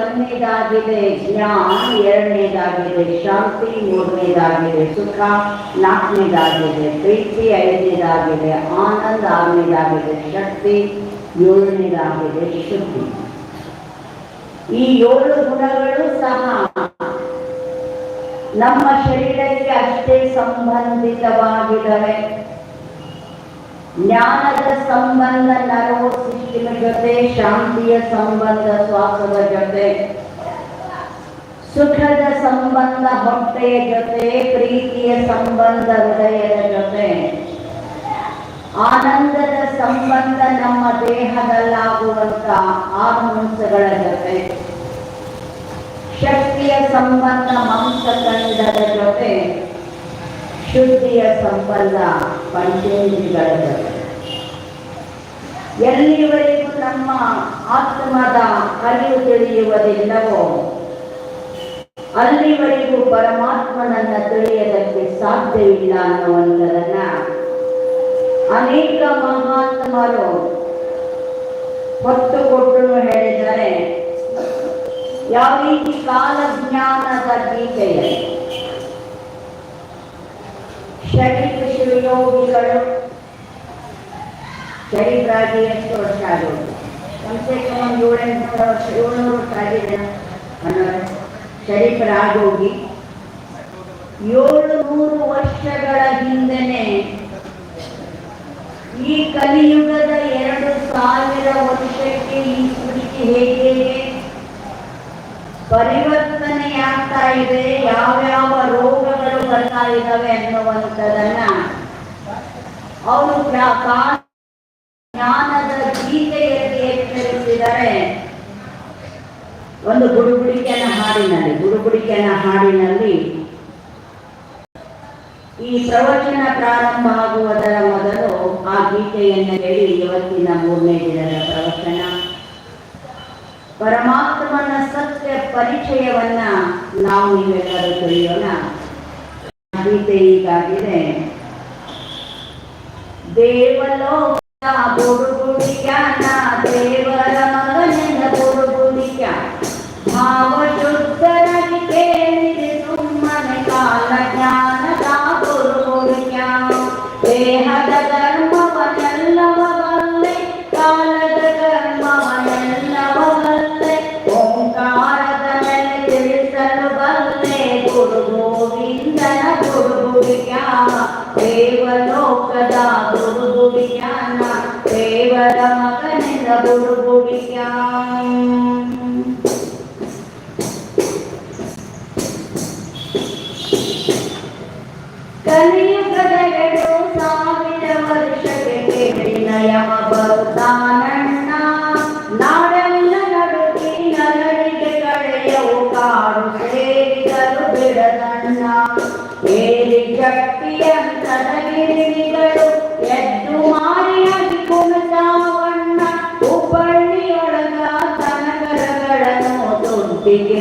ಒಂದನೇದಾಗಿದೆ ಜ್ಞಾನ, ಎರಡನೇದಾಗಿದೆ ಶಾಂತಿ, ಮೂರನೇದಾಗಿದೆ ಸುಖ, ನಾಲ್ಕನೇದಾಗಿದೆ ಪ್ರೀತಿ, ಐದನೇದಾಗಿದೆ ಆನಂದ, ಆರನೇದಾಗಿದೆ ಶಕ್ತಿ, ಏಳನೇದಾಗಿದೆ ಶುದ್ಧಿ. ಈ ಏಳು ಗುಣಗಳು ಸಹ ನಮ್ಮ ಶರೀರಕ್ಕೆ ಅಷ್ಟೇ ಸಂಬಂಧಿತವಾಗಿದ್ದಾವೆ. ಜ್ಞಾನದ ಸಂಬಂಧ ನರ್ವಸ್ ಸಿಸ್ಟಮ್ ಜೊತೆ ಶಾಂತಿಯ ಸಂಬಂಧ, ಶ್ವಾಸದ ಜೊತೆ. ಸುಖದ ಸಂಬಂಧ, ಹೊಟ್ಟೆಯ ಜೊತೆ, ಪ್ರೀತಿಯ ಸಂಬಂಧ, ಹೃದಯದ ಜೊತೆ. ಆನಂದದ ಸಂಬಂಧ ನಮ್ಮ ದೇಹದಲ್ಲಾಗುವಂತ ಹಾರ್ಮೋನ್ಸ್ಗಳ ಜೊತೆ. ಶಕ್ತಿಯ ಸಂಬಂಧ ಮಾಂಸಖಂಡದ ಜೊತೆ. ಶುದ್ಧಿಯ ಸಂಬಂಧ ಪಂಚೇಂದ್ರಿಗಳ ಜೊತೆ. ಎಲ್ಲಿವರೆಗೂ ನಮ್ಮ ಆತ್ಮದ ಅರಿವು ತಿಳಿಯುವುದಿಲ್ಲವೋ? ಅಲ್ಲಿವರೆಗೂ ಪರಮಾತ್ಮನನ್ನ ತಿಳಿಯದಕ್ಕೆ ಸಾಧ್ಯವಿಲ್ಲ ಅನ್ನುವಂಥದನ್ನ ಅನೇಕ ಮಹಾತ್ಮರು ಹೊತ್ತು ಕೊಟ್ಟು ಹೇಳಿದರೆ ಯಾವ ರೀತಿ ಕಾಲಜ್ಞಾನದ ಗೀತೆಯಲ್ಲಿ ಶರೀರ ಶಿವಯೋಗಿಗಳು ಶರೀರಾಗಿ ಎಷ್ಟು ವರ್ಷ ಆಗೋದು ಕಮ್ಸೆ ಕಮ್ ಒಂದು ಏಳೆಂಟು ವರ್ಷ, ಏಳ್ನೂರು ವರ್ಷ ಆಗಿದೆ ಅನ್ನೋದು ಶರೀಫರಾಗೋಗಿ ಏಳು ನೂರು ವರ್ಷಗಳ ಹಿಂದೆನೆ ಈ ಕಲಿಯುಗದ ಎರಡು ಸಾವಿರ ವರ್ಷಕ್ಕೆ ಈ ಸೃಷ್ಟಿ ಹೇಗೆ ಪರಿವರ್ತನೆ ಆಗ್ತಾ ಇದೆ, ಯಾವ್ಯಾವ ರೋಗಗಳು ಬರ್ತಾ ಇದ್ದಾವೆ ಅನ್ನುವಂಥದ್ದನ್ನ ಅವರು ಜ್ಞಾನದ ಗೀತೆಯಲ್ಲಿ ಎಚ್ಚರಿಸಿದರೆ ಒಂದು ಗುಡುಗುಡಿಕೆನ ಹಾಡಿನಲ್ಲಿ ಗುರುಗುಡಿಕೆನ ಹಾಡಿನಲ್ಲಿ. ಈ ಪ್ರವಚನ ಪ್ರಾರಂಭ ಆಗುವುದರ ಮೊದಲು ಆ ಗೀತೆಯನ್ನು ಹೇಳಿ ಇವತ್ತಿನ ಮೂರನೇ ದಿನದ ಪ್ರವಚನ. ಪರಮಾತ್ಮನ ಸತ್ಯ ಪರಿಚಯವನ್ನ ನಾವು ನೀವೆಲ್ಲರೂ ತಿಳಿಯೋಣ. ಗೀತೆ ಈಗಾಗಿದೆ ದೇವಲೋಕ ಗುರುಗುಡಿಯ ದೇವರ power to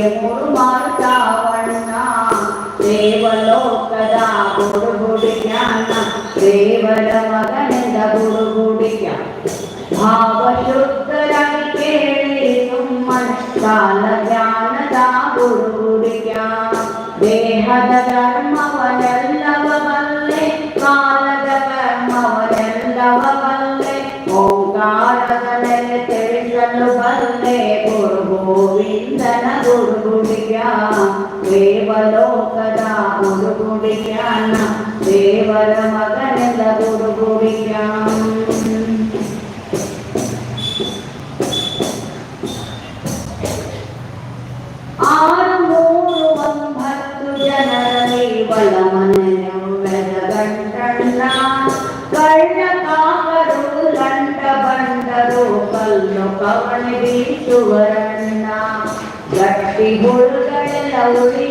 ದುಡ್ಡಿಗೆ ಮುರು ಮಾರುತ್ತಾವಣ್ಣ ದೇವಲೋಕದ ಗುಡುಗುಡಿ ಜ್ಞಾನ ದೇವರ ಮಗನಿಂದ ಗುಡುಗುಡಿ ಜ್ಞಾನ ಭಾವ ಶುದ್ಧರಾಗಿ ಕೇಳಿ ಸುಮ್ಮನೆ ಕಾಲ ಜ್ಞಾನದ ಗುಡುಗುಡಿ ಜ್ಞಾನ ದೇಹದ ಗುರುಗುಡಿಯಾನ ದೇವರ ಮಗನೆಲ್ಲ ಗುರುಗುಡಿಯ ಆರು ಮೂರು ಒಂಬತ್ತು ಜನರಲ್ಲಿ ಬಲ ಮನೆಯೊಳ್ಳೆದ ಗಂಟಣ್ಣ ಕಳ್ಳ ಕಾಕರು ಲಂಟ ಬಂದರು ಕಲ್ಲು ಕವಣೆ ಬೀಸುವರಣ್ಣ ಗಟ್ಟಿ ಹುಳುಗಳೆಲ್ಲ ಉಳಿಯುವವು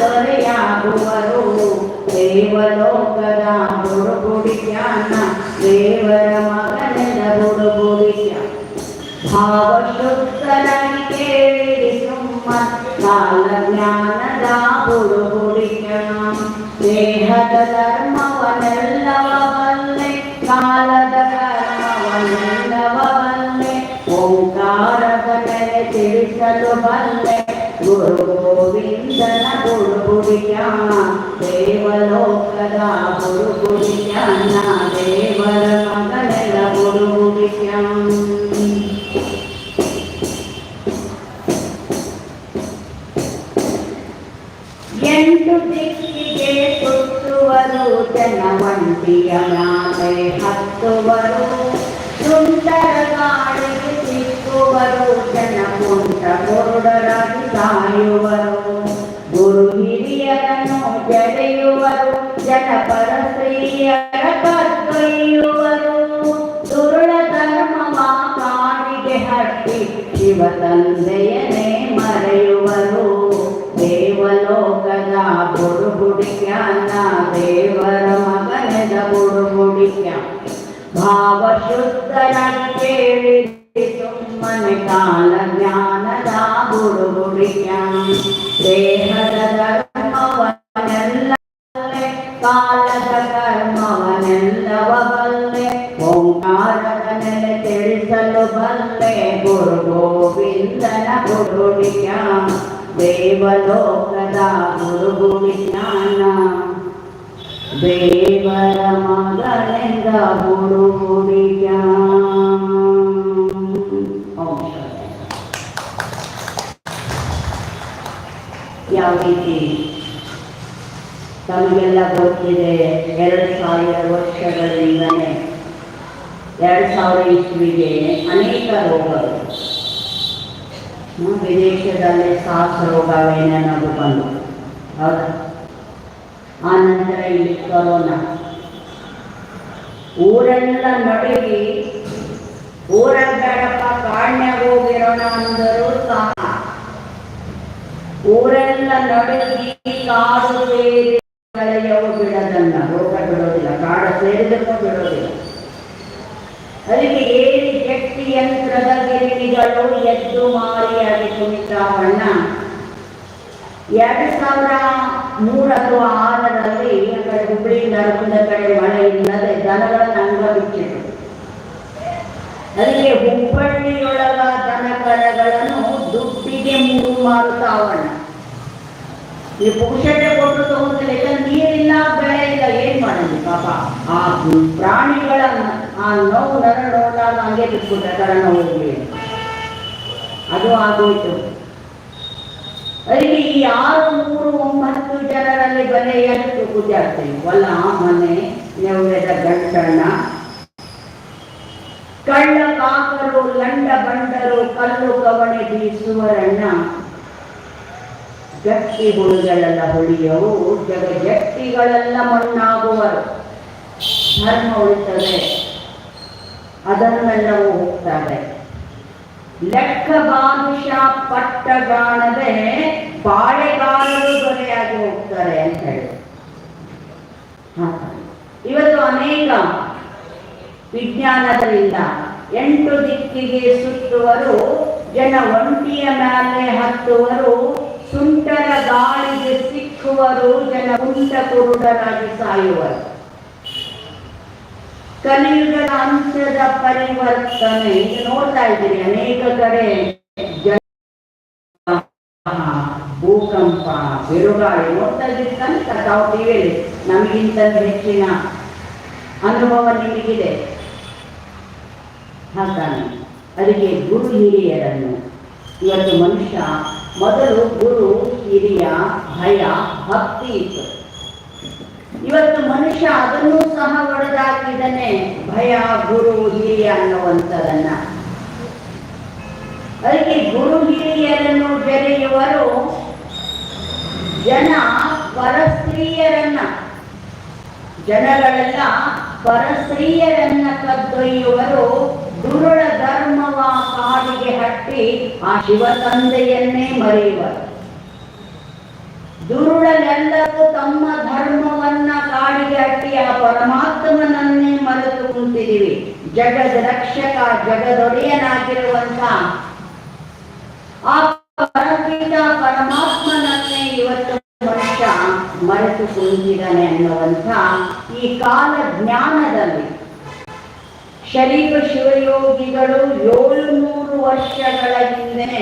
ದೊರೆಯಾಗುವರು ದೇವಲೋಕದ ಬುಡುಗುಡಿ ಜ್ಞಾನ ದೇವರ ಮಗನೆಲ್ಲ ಬುಡುಗುಡಿ ಜ್ಞಾನ ಭಾವ ಶುದ್ಧರಾಗಿ ಕೇಳಿರಿ ಸುಮ್ಮ ಕಾಲ ಜ್ಞಾನದ ಬುಡುಗುಡಿ ಜ್ಞಾನ ದೇಹದ ಧರ್ಮವನೆಲ್ಲವ ಗೋವಿಂದನ ಗುರುಗುಡಿಯ ದೇವಲೋಕದ ಗುರುಗುಡಿಯ ದೇವರ ಮಗನೆಲ್ಲ ಗುರುಗುಡಿಯ ಎಂಟು ದಿಕ್ಕಿಗೆ ಸುತ್ತುವರು ಜನವಂತಿಯ ಮ್ಯಾಲೆ ಹತ್ತುವರು ಸುಂದರ ಗಾಳಿಗೆ ಸಿಕ್ಕುವರು ಜನ ಕುಂಟ ಕುರುಡರಾಗಿ ಸಾಯುವರು പൊടിക്കാൻ ദേവരമകനതോട് പൊടിക്കാം ഭാവശുദ്ധനക്കേളിത്തും മനകാല ജ്ഞാനതാ പൊടിക്കാം ദേഹ ದೇವರ ಮಗನೆಂದ ಹುಡುಗುಡಿಯ. ಯಾವ ರೀತಿ? ತಮಗೆಲ್ಲ ಗೊತ್ತಿದೆ, ಎರಡು ಸಾವಿರ ವರ್ಷಗಳಿಂದಲೇ, ಎರಡು ಸಾವಿರ ಇಸ್ವಿಗೆ ಅನೇಕ ರೋಗಗಳು. ವಿದೇಶದಲ್ಲಿ ಸಾಸ್ ರೋಗವೇನೇನದು ಬಂದು ಹೌದಾ? ಆ ಇಲ್ಲಿ ಕೊರೋನಾ. ಊರೆಲ್ಲ ನಡುಗಿ ಬೇಡಪ್ಪ ಕಾಡ್ನ್ಯಾಗ ಹೋಗಿರೋಣ ಅಂದರು ಊರೆಲ್ಲ ನಡುಗಿ ಕಾಡು ಸೇರಿ ಕಳೆಯವು ಬಿಡದನ್ನ ರೋಗ ಬಿಡೋದಿಲ್ಲ, ಕಾಡು ಸೇರಿದಕ್ಕೂ ಬಿಡೋದಿಲ್ಲ. ಅದಕ್ಕೆ ಏರಿ ಶಕ್ತಿ ಯಂತ್ರದ ಗಿರಣಿಗಳು ಎದ್ದು ಮಾರಿಯಾಗಿ ಕುಣಿತಾವಣ್ಣ. ಎರಡು ಸಾವಿರ ಮೂರು ಅಥವಾ ಆರರಲ್ಲಿ ಕಡೆ ಹುಬ್ಬಳ್ಳಿ ನರಗುಂದ ಕಡೆ ಮಳೆ ಇಲ್ಲದೆ ದನಗಳನ್ನು ಅಂಗ ಬಿಟ್ಟಿದೆ ಅದಕ್ಕೆ ಹುಬ್ಬಳ್ಳಿಯೊಳಗ ದನ ಕರಗಳನ್ನು ದುಡ್ಡಿಗೆ ಮೂರು ಮಾರುತ್ತಾವಣ್ಣ ಈ ಪುರುಷತೆ ಕೊಟ್ಟು ತಗೊಂಡಿಲ್ಲ ನೀರಿಲ್ಲ, ಬೆಳೆ ಇಲ್ಲ, ಏನ್ ಮಾಡೋದು ಪಾಪ? ಆ ಪ್ರಾಣಿಗಳ ಆ ನೋವು ನರ ನೋಡಾಗ ಹಂಗೆ ಬಿಟ್ಬಿಟ್ಟ ಕರ ನೋವು ಅದು ಆಗೋಯ್ತು. ಅದಕ್ಕೆ ಈ ಆರು ಮೂರು ಒಂಬತ್ತು ಜನರಲ್ಲಿ ಬಲೆ ಎಷ್ಟು ಆಗ್ತದೆ ಹೊಲ ಮನೆ ನೆವಳೆದ ಗಂಟಣ್ಣ ಕಳ್ಳ ಕಾಕರು, ಲಂಡ ಬಂಡರು, ಕಲ್ಲು ಕವಣೆ ಬೀಸುವರಣ್ಣ. ಗಟ್ಟಿ ಹುಳುಗಳೆಲ್ಲ ಹೊಳಿಯವು ಜಗ ಜಟ್ಟಿಗಳೆಲ್ಲ ಮಣ್ಣಾಗುವರು. ಧರ್ಮ ಉಳಿತದೆ. ಅದನ್ನೆಲ್ಲವೂ ಹೋಗ್ತಾರೆ. ಲೆಕ್ಕ ಬಾದುಷ ಪಟ್ಟಗಾಣದೆ ಬಾಳೆಗಾರರು ದೊರೆಯಾಗಿ ಹೋಗ್ತಾರೆ ಅಂತ ಹೇಳಿ. ಇವತ್ತು ಅನೇಕ ವಿಜ್ಞಾನದಿಂದ ಎಂಟು ದಿಕ್ಕಿಗೆ ಸುತ್ತುವರು, ಜನ ಒಂಟಿಯ ಮೇಲೆ ಹತ್ತುವರು, ಸುಂಟರ ಗಾಳಿಗೆ ಸಿಕ್ಕುವರು, ಜನ ಕುಂಟ ಕುರುಡರಾಗಿ ಸಾಯುವರು ಕಲಿಯುಗದ ಅಂಶದ ಪರಿವರ್ತನೆ. ಇದು ನೋಡ್ತಾ ಇದ್ದೀರಿ, ಅನೇಕ ಕಡೆ ಭೂಕಂಪ, ಬಿರುಗಾಳಿ ನೋಡ್ತಾ ಇದ್ದೀರಿ ಕನಿಷ್ಠ ತಾವು ಟಿವಿಯಲ್ಲಿ ನಮಗಿಂತ ಹೆಚ್ಚಿನ ಅನುಭವ ನಿಮಗಿದೆ. ಹಾಗಾಗಿ ಅದಕ್ಕೆ ಗುರು ಹಿರಿಯರನ್ನು, ಇವತ್ತು ಮನುಷ್ಯ, ಮೊದಲು ಗುರು ಹಿರಿಯ ಭಯ, ಭಕ್ತಿ ಇತ್ತು. ಇವತ್ತು ಮನುಷ್ಯ ಅದನ್ನು ಸಹ ಒಡೆದಾಕಿದ್ದಾನೆ. ಭಯ, ಗುರು, ಹಿರಿಯ ಅನ್ನುವಂಥದನ್ನ. ಅದಕ್ಕೆ ಗುರು ಹಿರಿಯರನ್ನು ಬೆರೆಯುವರು ಜನ ಪರಸ್ತ್ರೀಯರನ್ನ, ಜನಗಳೆಲ್ಲ ಪರಸ್ತ್ರೀಯರನ್ನ ಕದ್ದೊಯ್ಯುವರು. ದುರುಳ ಧರ್ಮವ ಕಾಡಿಗೆ ಹಟ್ಟಿ ಆ ಶಿವ ತಂದೆಯನ್ನೇ ಮರೆಯುವರು. ದುರುಳನೆಲ್ಲರೂ ತಮ್ಮ ಧರ್ಮವನ್ನ ಕಾಡಿಗೆ ಹಟ್ಟಿ ಆ ಪರಮಾತ್ಮನನ್ನೇ ಮರೆತು ಕುಂತಿದ್ದೀವಿ ಜಗದ ರಕ್ಷಕ ಜಗದೊಡೆಯನಾಗಿರುವಂತ ಆ ಪರಪಿತ ಪರಮಾತ್ಮನನ್ನೇ ಇವತ್ತು ಮನುಷ್ಯ ಮರೆತು ಕುಳಿತಿದ್ದಾನೆ ಅನ್ನುವಂಥ ಈ ಕಾಲ ಜ್ಞಾನದಲ್ಲಿ ಶರೀರ ಶಿವಯೋಗಿಗಳು ಏಳು ನೂರು ವರ್ಷಗಳ ಹಿಂದೆ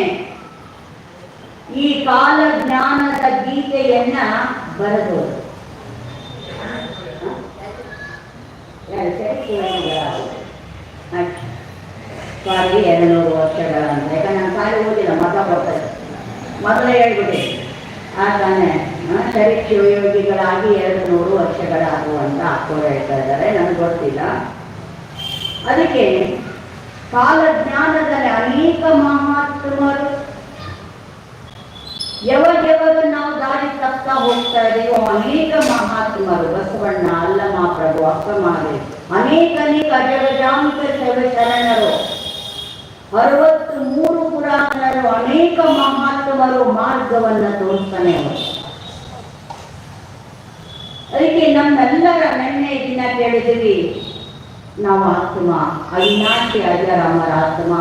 ಈ ಕಾಲ ಜ್ಞಾನದ ಗೀತೆಯನ್ನ ಬರೆದವರು ಯಾರು ಶರೀರ ಶಿವಯೋಗಿಗಳಾದ್ರು. ಆಯ್ತು. ಸಾರಿ ಎರಡು ನೂರು ವರ್ಷಗಳ ಅಂತ ಯಾಕಂದ್ರೆ ನಾನು ಸಾರಿ ಓದಿಲ್ಲ ಮತ ಬರ್ತದೆ ಮೊದಲೇ ಹೇಳ್ಬಿಟ್ಟೆ. ಆ ತಾನೆ ಸರಿ, ಶಿವಯೋಗಿಗಳಾಗಿ ಎರಡು ನೂರು ವರ್ಷಗಳಾಗುವಂತ ಅಕ್ಕೋರು ಹೇಳ್ತಾ ಇದ್ದಾರೆ. ನನಗೆ ಗೊತ್ತಿಲ್ಲ. ಅದಕ್ಕೆ ಕಾಲಜ್ಞಾನದಲ್ಲಿ ಅನೇಕ ಮಹಾತ್ಮರು ಯಾವಾಗ ನಾವು ದಾರಿ ತಪ್ತಾ ಹೋಗ್ತಾ ಇದೆಯೋ ಅನೇಕ ಮಹಾತ್ಮರು, ಬಸವಣ್ಣ ಅಲ್ಲಮ ಪ್ರಭು ಅಕ್ಕಮಾರಿ ಅನೇಕ ಅನೇಕ ಅಜಗಜಾಂತ ಶರಣರು. ಅರವತ್ತು ಮೂರು ಪುರಾಣರು ಅನೇಕ ಮಹಾತ್ಮರು ಮಾರ್ಗವನ್ನು ತೋರಿಸ್ತಾನೆ ಅದಕ್ಕೆ ನಮ್ಮೆಲ್ಲರ ನೆನ್ನೆ ದಿನ ಕೇಳಿದ್ವಿ ನಾವು ಆತ್ಮ, ಅವಿನಾಶಿ ಅಜರಾಮರ ಆತ್ಮ.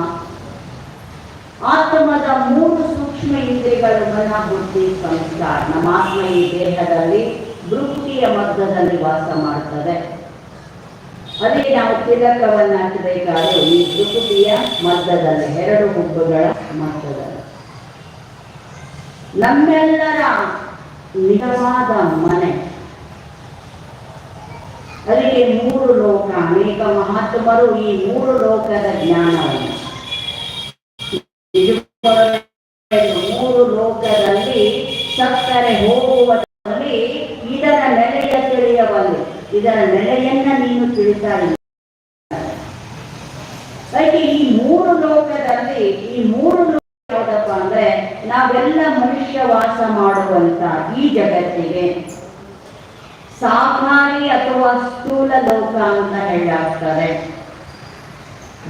ಆತ್ಮದ ಮೂರು ಸೂಕ್ಷ್ಮ ಇಂದ್ರಿಯಗಳ ಮನ ಬುದ್ಧಿ ಸಂಸ್ಕಾರ. ನಮ್ಮ ಆತ್ಮ ಈ ದೇಹದಲ್ಲಿ ವೃತ್ತಿಯ ಮಗ್ಗದಲ್ಲಿ ವಾಸ ಮಾಡ್ತದೆ. ಅದಕ್ಕೆ ನಾವು ತಿಲಕವನ್ನು ಹಾಕಬೇಕಾದ್ರೆ ಈ ತ್ರಿಪುಟಿಯ ಮಧ್ಯದಲ್ಲಿ ಎರಡು ಗುಂಪುಗಳ ಮಧ್ಯದಲ್ಲಿ ನಮ್ಮೆಲ್ಲರ ನಿಜವಾದ ಮನೆ. ಅದಕ್ಕೆ ಮೂರು ಲೋಕ, ಅನೇಕ ಮಹಾತ್ಮರು ಈ ಮೂರು ಲೋಕದ ಜ್ಞಾನವನ್ನು. ಮೂರು ಲೋಕದಲ್ಲಿ ಸತ್ತರೆ ಹೋಗುವುದರಲ್ಲಿ ಇದರ ನೆಲೆಯ ತಿಳಿಯಬಲ್ಲ ಇದರ ನೀನು ತಿಳಿತಾ ಈ ಮೂರು ಲೋಕದಲ್ಲಿ, ಈ ಮೂರು ಲೋಕ ಯಾವುದಪ್ಪ ಅಂದ್ರೆ ನಾವೆಲ್ಲ ಮನುಷ್ಯ ವಾಸ ಮಾಡುವಂತ ಈ ಜಗತ್ತಿಗೆ ಸಾಕಾರಿ ಅಥವಾ ಸ್ಥೂಲ ಲೋಕ ಅಂತ ಹೇಳಾಗ್ತದೆ.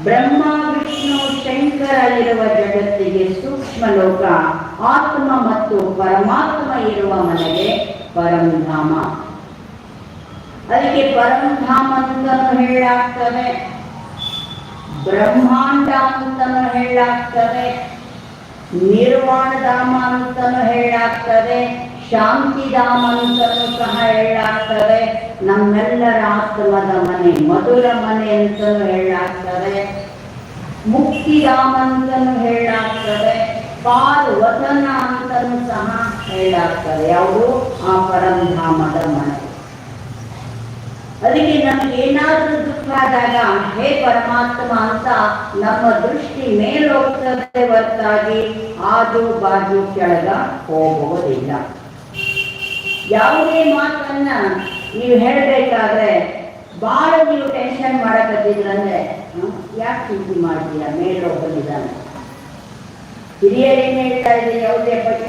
ಬ್ರಹ್ಮ, ವಿಷ್ಣು, ಶಂಕರ ಇರುವ ಜಗತ್ತಿಗೆ ಸೂಕ್ಷ್ಮ ಲೋಕ, ಆತ್ಮ ಮತ್ತು ಪರಮಾತ್ಮ ಇರುವ ಮನೆಗೆ ಪರಂಧಾಮ ಅದಕ್ಕೆ ಪರಂಧಾಮ ಅಂತಲೂ ಹೇಳಾಗ್ತವೆ ಬ್ರಹ್ಮಾಂಡ ಅಂತಲೂ ಹೇಳಾಗ್ತವೆ ನಿರ್ವಾಣಧಾಮ ಅಂತಲೂ ಹೇಳಾಗ್ತದೆ ಶಾಂತಿಧಾಮ ಅಂತಲೂ ಸಹ ಹೇಳಾಗ್ತದೆ ನಮ್ಮೆಲ್ಲರ ಆತ್ಮದ ಮನೆ, ಮಧುರ ಮನೆ ಅಂತಲೂ ಹೇಳಾಗ್ತದೆ ಮುಕ್ತಿಧಾಮ ಅಂತಲೂ ಹೇಳಾಗ್ತದೆ ಪಾರು ವತನ ಸಹ ಹೇಳಾಗ್ತದೆ ಯಾವುದು? ಆ ಪರಂಧಾಮದ ಮನೆ. ಅದಕ್ಕೆ ನಮಗೆ ಏನಾದರೂ ದುಃಖ ಆದಾಗ ಹೇ ಪರಮಾತ್ಮ ಅಂತ ನಮ್ಮ ದೃಷ್ಟಿ ಮೇಲೋಗ್ತದೆ ಹೊರತಾಗಿ ಆದು ಬಾಜು ಕೆಳಗ ಹೋಗುವುದಿಲ್ಲ. ಯಾವುದೇ ಮಾತನ್ನ ನೀವು ಹೇಳಬೇಕಾದ್ರೆ ಬಹಳ ನೀವು ಟೆನ್ಷನ್ ಮಾಡಕತ್ತಿದ್ರಂದ್ರೆ ಯಾಕೆ ಚಿಂತೆ ಮಾಡ್ತೀರಾ ಮೇಲೋಗಲಿದ್ದಾನೆ ಹಿರಿಯರು ಏನ್ ಹೇಳ್ತಾ ಇದ್ದೀರಿ? ಯಾವುದೇ ಬಗ್ಗೆ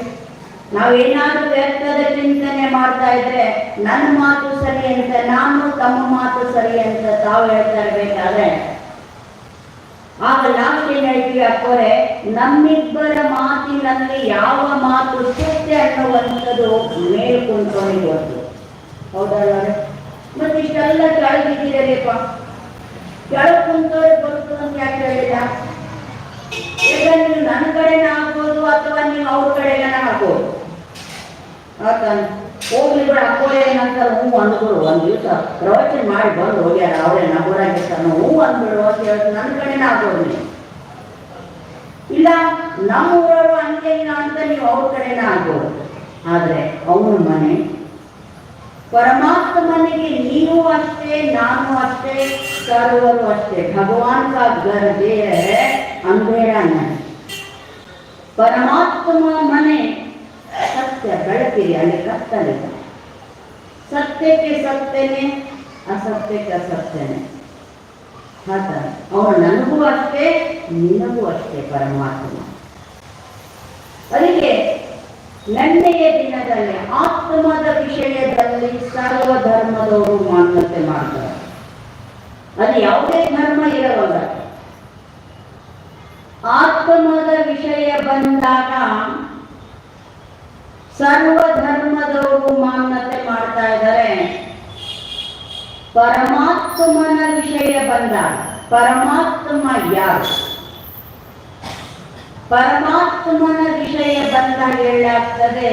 ನಾವೇನಾದ್ರೂ ವ್ಯರ್ಥದ ಚಿಂತನೆ ಮಾಡ್ತಾ ಇದ್ರೆ ನನ್ನ ಮಾತು ಸರಿ ಅಂತ, ನಾನು ತಮ್ಮ ಮಾತು ಸರಿ ಅಂತ ತಾವು ಹೇಳ್ತಾ ಇರ್ಬೇಕಾದ್ರೆ, ಆಗ ನಾವು ಏನ್ ಹೇಳ್ತೀವಿ ಅಕ್ಕೋರೆ ನಮ್ಮಿಬ್ಬರ ಮಾತಿನಲ್ಲಿ ಯಾವ ಮಾತು ಸತ್ಯ ಅನ್ನುವಂಥದ್ದು ಮೇಲ್ ಕುಂತ್ಕೊಂಡು ಗೊತ್ತು ಹೌದಲ್ಲ ಮತ್ತೆ ಇಷ್ಟೆಲ್ಲ ಕೆಳಗಿದ್ದೀರಪ್ಪ ಕೆಳಗೆ ಕುಂತವ್ರಿಗೆ ಬರ್ತು ಅಂತ ಯಾಕೆ ಹೇಳಿಲ್ಲ ಈಗ ನೀವು ನನ್ನ ಕಡೆನ ಹಾಕ್ಬೋದು ಅಥವಾ ನೀವು ಅವ್ರ ಕಡೆಗನ ಆಗ್ಬೋದು? ಆತಾನೆ, ಹೋಗ್ಲಿ ಬಿಡ ಅಕ್ಕೋಲೆ ಏನಂತ ಹೂ ಅಂದ್ಬಿಡು, ಒಂದು ದಿವಸ ಪ್ರವಚನ ಮಾಡಿ ಬಂದು ಹೋಗ್ಯಾರ. ಅವರೇ ನಗೋರಾಗಿರ್ತಾನೆ ಹೂ ಅಂದ್ಬಿಡು ಅಂತ ಹೇಳಿ ನನ್ನ ಕಡೆ ಆಗೋದ್ನಿ ಇಲ್ಲ, ನಮ್ಮ ಊರವರು ಹಂಗೆ ಇಲ್ಲ ಅಂತ ನೀವು ಅವ್ರ ಕಡೆನ ಆಗ್ಬೋದು ಆದರೆ ಅವನ ಮನೆ ಪರಮಾತ್ಮನಿಗೆ ನೀವು ಅಷ್ಟೇ, ನಾನು ಅಷ್ಟೇ, ಸರ್ವರು ಅಷ್ಟೇ. ಭಗವಾನ್ ಕಾ ಗರ್ಜೆ ಅಂದ್ಬೇಡ ಪರಮಾತ್ಮ ಮನೆ ಸತ್ಯ ಬೆಳಕಿರಿ, ಅಲ್ಲಿ ಕತ್ತಲಿದೆ ಸತ್ಯಕ್ಕೆ ಸತ್ಯನೇ, ಅಸತ್ಯಕ್ಕೆ ಅಸತ್ಯನೇ. ಆತ ಅವನು ನನಗೂ ಅಷ್ಟೇ, ನಿನಗೂ ಅಷ್ಟೇ ಪರಮಾತ್ಮ. ಅದಕ್ಕೆ ನೆನ್ನೆಯ ದಿನದಲ್ಲಿ, ಆತ್ಮದ ವಿಷಯದಲ್ಲಿ ಸರ್ವ ಧರ್ಮದವರು ಮಾನ್ಯತೆ ಮಾಡ್ತಾರೆ. ಅದು ಯಾವುದೇ ಧರ್ಮ ಇರವಲ್ಲ ಆತ್ಮದ ವಿಷಯ ಬಂದಾಗ ಸರ್ವ ಧರ್ಮದವರು ಮಾನ್ಯತೆ ಮಾಡ್ತಾ ಇದ್ದಾರೆ. ಪರಮಾತ್ಮನ ವಿಷಯ ಬಂದ ಪರಮಾತ್ಮ ಯಾರು? ಪರಮಾತ್ಮನ ವಿಷಯ ಬಂದಾಗ ಹೇಳಾಗ್ತದೆ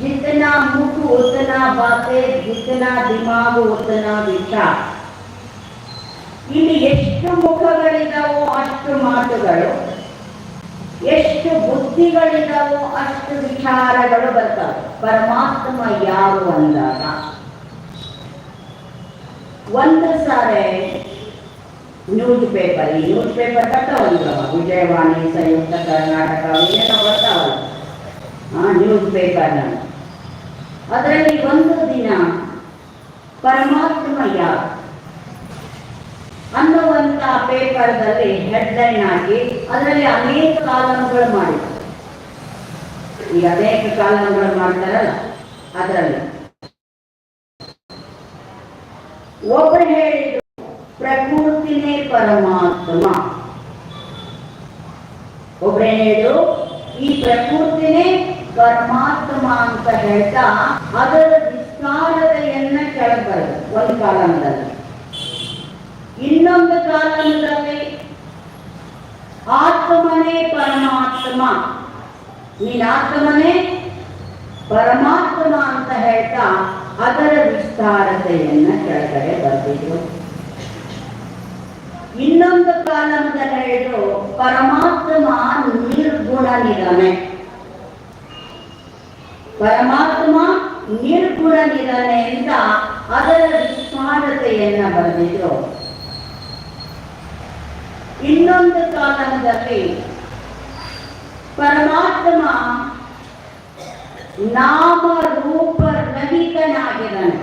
ಜಿತನ ಮುಖು ಉತ್ತನ ಬಾತೆ, ಜಿತನ ದಿಮಾಗು ಉತ್ತನ ವಿಷ. ಇಲ್ಲಿ ಎಷ್ಟು ಮುಖಗಳಿದಾವೋ ಅಷ್ಟು ಮಾತುಗಳು, ಎಷ್ಟು ಬುದ್ಧಿಗಳಿದಾವೋ ಅಷ್ಟು ವಿಚಾರಗಳು ಬರ್ತಾವೆ. ಪರಮಾತ್ಮ ಯಾರು ಅಂದಾಗ, ಒಂದು ಸಾರಿ ನ್ಯೂಸ್ ಪೇಪರ್ ಈ ನ್ಯೂಸ್ ಪೇಪರ್ ಬರ್ತಾವಲ್ಲ ವಿಜಯವಾಣಿ, ಸಂಯುಕ್ತ ಕರ್ನಾಟಕ ಇವೆಲ್ಲ ಬರ್ತಾವಲ್ಲ, ಆ ನ್ಯೂಸ್ ಪೇಪರ್ ಅದರಲ್ಲಿ ಒಂದು ದಿನ ಪರಮಾತ್ಮ ಯಾರು ಅನ್ನುವಂಥ ಪೇಪರ್ದಲ್ಲಿ ಹೆಡ್ಲೈನ್ ಹಾಕಿ, ಅದರಲ್ಲಿ ಅನೇಕ ಕಾಲಂಗಳು ಮಾಡಿದ್ರು. ಈಗ ಅನೇಕ ಕಾಲಂಗಳು ಮಾಡ್ತಾರಲ್ಲ, ಅದರಲ್ಲಿ. ಒಬ್ಬರು ಹೇಳಿದ್ರು ಪ್ರಕೃತಿನೇ ಪರಮಾತ್ಮ. ಒಬ್ರು ಹೇಳಿದ್ರು, ಈ ಪ್ರಕೃತಿನೇ ಪರಮಾತ್ಮ ಅಂತ ಹೇಳ್ತಾ ಅದರ ವಿಸ್ತಾರತೆಯನ್ನ ಕೆಳಬಾರದು ಬರೆದು ಒಂದು ಕಾಲಂದಲ್ಲಿ ಇನ್ನೊಂದು ಕಾಲದಲ್ಲಿ ಆತ್ಮನೇ ಪರಮಾತ್ಮ. ನೀನ್ ಆತ್ಮನೇ ಪರಮಾತ್ಮ ಅಂತ ಹೇಳ್ತಾ ಅದರ ವಿಸ್ತಾರತೆಯನ್ನ ಕೆಳಗಡೆ ಬರೆದಿದ್ರು. ಇನ್ನೊಂದು ಕಾಲಮದಲ್ಲಿ ಹೇಳಿದ್ರು, ಪರಮಾತ್ಮ ನಿರ್ಗುಣ ನಿರನೆ. ಪರಮಾತ್ಮ ನಿರ್ಗುಣ ನಿರನೆ ಅಂತ ಅದರ ವಿಸ್ತಾರತೆಯನ್ನ ಬರೆದಿದ್ರು. ಇನ್ನೊಂದು ಕಾಲದಲ್ಲಿ ಪರಮಾತ್ಮ ನಾಮ ರೂಪ ರಹಿತನಾಗಿದ್ದಾನೆ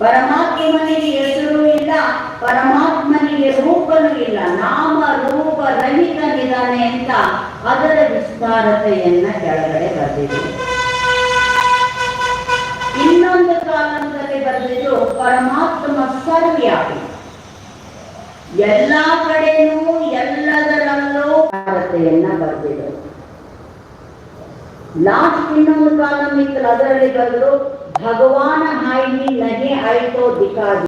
ಪರಮಾತ್ಮನಿಗೆ ಹೆಸರು ಇಲ್ಲ, ಪರಮಾತ್ಮನಿಗೆ ರೂಪನೂ ಇಲ್ಲ ನಾಮ ರೂಪ ರಹಿತನಿದ್ದಾನೆ ಅಂತ ಅದರ ವಿಸ್ತಾರತೆಯನ್ನ ಕೆಳಗಡೆ ಬರೆದಿದೆ. ಇನ್ನೊಂದು ಕಾಲದಲ್ಲಿ ಬರೆದಿದ್ದು ಪರಮಾತ್ಮ ಸರ್ವ್ಯಾಪಿ ಎಲ್ಲ ಕಡೆನೂ ಎಲ್ಲದರಲ್ಲೂ ಭಾರತೆಯನ್ನ ಬರೆದಿದ್ರು. ಲಾಸ್ಟ್ ಇನ್ನೊಂದು ಕಾಲಂ ಇತ್ತು ಅದರಲ್ಲಿ ಬರೆದ್ರು ಭಗವಾನ ಹಾಯಿ ನಗೆ ಆಯ್ತೋ ದಿಕ್ಕಾದಿ